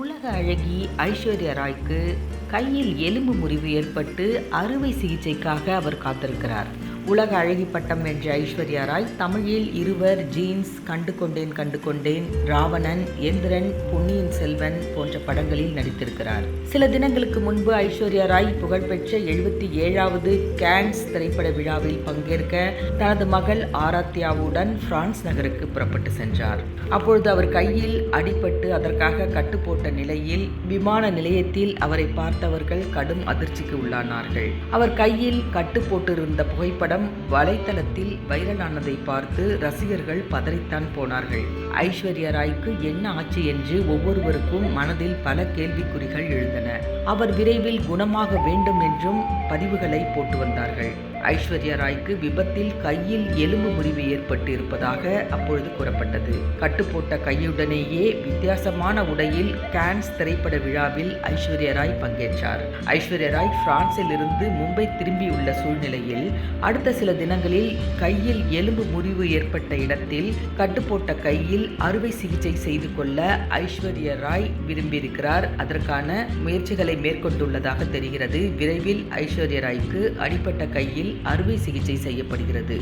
உலக அழகி ஐஸ்வர்யா ராய்க்கு கையில் எலும்பு முறிவு ஏற்பட்டு அறுவை சிகிச்சைக்காக அவர் காத்திருக்கிறார். உலக அழகி பட்டம் வென்ற ஐஸ்வர்யா ராய் தமிழில் இருவர் ஜீன்ஸ் கண்டு கொண்டேன் கண்டு கொண்டேன் ராவணன் எந்திரன் பொன்னியின் செல்வன் போன்ற படங்களில் நடித்திருக்கிறார். சில தினங்களுக்கு முன்பு ஐஸ்வர்யா ராய் புகழ்பெற்ற எழுபத்தி ஏழாவது கேன்ஸ் திரைப்பட விழாவில் பங்கேற்க தனது மகள் ஆராத்யாவுடன் பிரான்ஸ் நகருக்கு புறப்பட்டு சென்றார். அப்பொழுது அவர் கையில் அடிபட்டு அதற்காக கட்டு போட்ட நிலையில் விமான நிலையத்தில் அவரை பார்த்தவர்கள் கடும் அதிர்ச்சிக்கு உள்ளானார்கள். அவர் கையில் கட்டு போட்டிருந்த புகைப்படம் வலைத்தளத்தில் வைரலானதை பார்த்து ரசிகர்கள் பதறித்தான் போனார்கள். ஐஸ்வர்யா ராய்க்கு என்ன ஆச்சு என்று ஒவ்வொருவருக்கும் மனதில் பல கேள்விக்குறிகள் எழுந்தன. அவர் விரைவில் குணமாக வேண்டும் என்றும் பதிவுகளை போட்டு வந்தார்கள். ஐஸ்வர்யா ராய்க்கு விபத்தில் கையில் எலும்பு முறிவு ஏற்பட்டு இருப்பதாக அப்பொழுது கூறப்பட்டது. கட்டுப்போட்ட கையுடனேயே வித்தியாசமான உடையில் கேன்ஸ் திரைப்பட விழாவில் ஐஸ்வர்யா ராய் பங்கேற்றார். ஐஸ்வர்யா ராய் பிரான்சில் இருந்து மும்பை திரும்பியுள்ள சூழ்நிலையில் அடுத்த சில தினங்களில் கையில் எலும்பு முறிவு ஏற்பட்ட இடத்தில் கட்டுப்போட்ட கையில் அறுவை சிகிச்சை செய்து கொள்ள ஐஸ்வர்யா ராய் விரும்பியிருக்கிறார். அதற்கான முயற்சிகளை மேற்கொண்டுள்ளதாக தெரிகிறது. விரைவில் ஐஸ்வர் ராய்க்கு அடிப்பட்ட கையில் அறுவை சிகிச்சை செய்யப்படுகிறது.